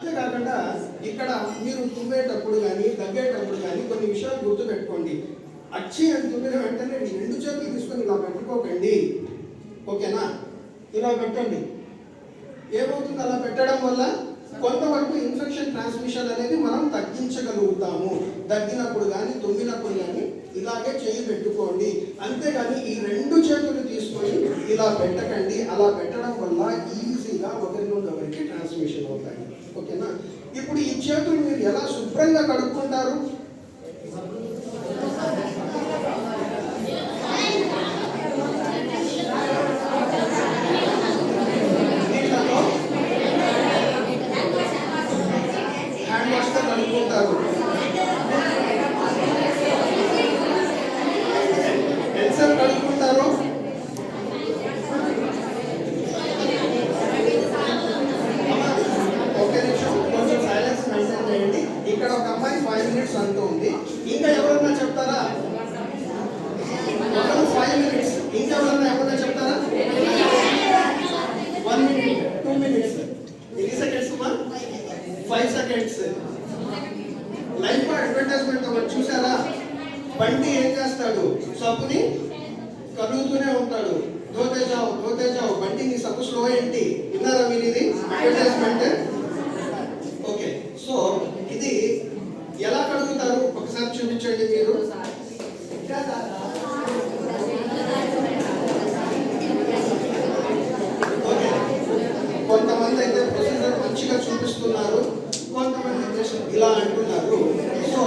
అంతేకాకుండా ఇక్కడ మీరు తుమ్మేటప్పుడు కానీ దగ్గేటప్పుడు కానీ కొన్ని విషయాలు గుర్తుపెట్టుకోండి. అచ్చి అని తుమ్మిన వెంటనే రెండు చేతులు తీసుకొని ఇలా పెట్టుకోకండి. ఓకేనా? ఇలా పెట్టండి. ఏమవుతుంది అలా పెట్టడం వల్ల కొంతవరకు ఇన్ఫెక్షన్ ట్రాన్స్మిషన్ అనేది మనం తగ్గించగలుగుతాము. దగ్గినప్పుడు కానీ తుమ్మినప్పుడు కానీ ఇలాగే చేయి పెట్టుకోండి. అంతేగాని ఈ రెండు చేతులు తీసుకొని ఇలా పెట్టకండి. అలా పెట్టడం వల్ల ఈజీగా ఒకరి నుండి ఒకరికి ట్రాన్స్మిషన్ అవుతాయి. ఓకేనా ఇప్పుడు ఈ చేతులు మీరు ఎలా శుభ్రంగా కడుక్కుంటారు? హ్యాండ్ వాష్తో కడుక్కుంటారు. ఫైవ్ సెకండ్స్ లైఫ్ అడ్వర్టైజ్మెంట్ ఒకటి చూసారా? బండి ఏం చేస్తాడు? సబ్బుని కదులుతూనే ఉంటాడు. దోతే జావు దోతే జావు బండి నీ సబ్బు స్లో ఏంటి? విన్నారా మీరు ఇది? అడ్వర్టైజ్మెంట్ ఓకే సో ఇది ఎలా కడుగుతారు? ఒకసారి చూపించండి మీరు. అంటున్నారు సో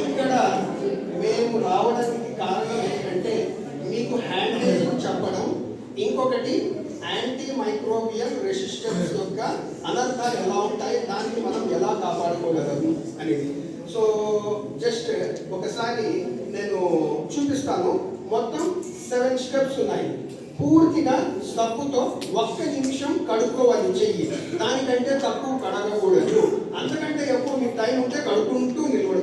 ఇక్కడ మేము రావడానికి కారణం ఏంటంటే మీకు హ్యాండిల్ చెప్పడం ఇంకొకటి యాంటీ మైక్రోబియల్ రెసిస్టెన్స్ యొక్క అనర్థాలు ఎలా ఉంటాయి దాన్ని మనం ఎలా కాపాడుకోగలము అనేది. సో జస్ట్ ఒకసారి నేను చూపిస్తాను. మొత్తం సెవెన్ స్టెప్స్ ఉన్నాయి. పూర్తిగా సబ్బుతో ఒక్క నిమిషం కడుక్కోవాలి చెయ్యి. దానికంటే తక్కువ కడగకూడదు. టైం ఉంటే కడుక్కుంటూ నిలబడుకోండి